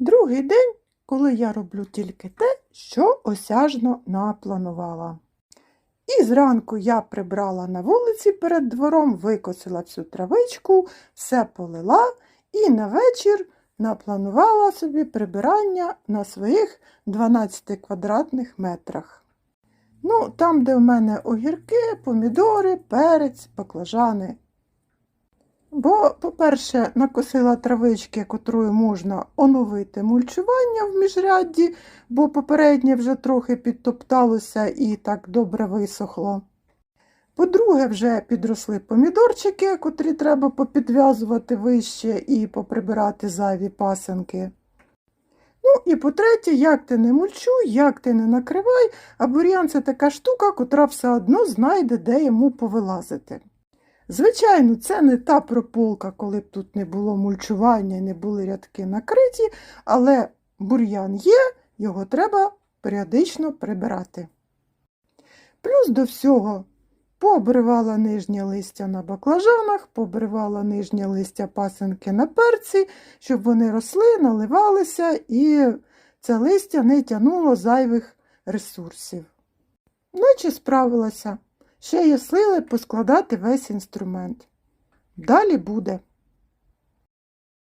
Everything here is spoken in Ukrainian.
Другий день, коли я роблю тільки те, що осяжно напланувала. І зранку я прибрала на вулиці перед двором, викосила всю травичку, все полила і на вечір напланувала собі прибирання на своїх 12 квадратних метрах. Ну, там, де в мене огірки, помідори, перець, баклажани. Бо, по-перше, накосила травички, котрою можна оновити мульчування в міжрядді, бо попереднє вже трохи підтопталося і так добре висохло. По-друге, вже підросли помідорчики, котрі треба попідв'язувати вище і поприбирати зайві пасенки. Ну і по-третє, як ти не мульчуй, як ти не накривай, а бур'ян це така штука, котра все одно знайде, де йому повилазити. Звичайно, це не та прополка, коли б тут не було мульчування і не були рядки накриті, але бур'ян є, його треба періодично прибирати. Плюс до всього пообривала нижнє листя на баклажанах, пообривала нижнє листя пасинки на перці, щоб вони росли, наливалися і це листя не тянуло зайвих ресурсів. Наче справилася. Ще є сили поскладати весь інструмент. Далі буде.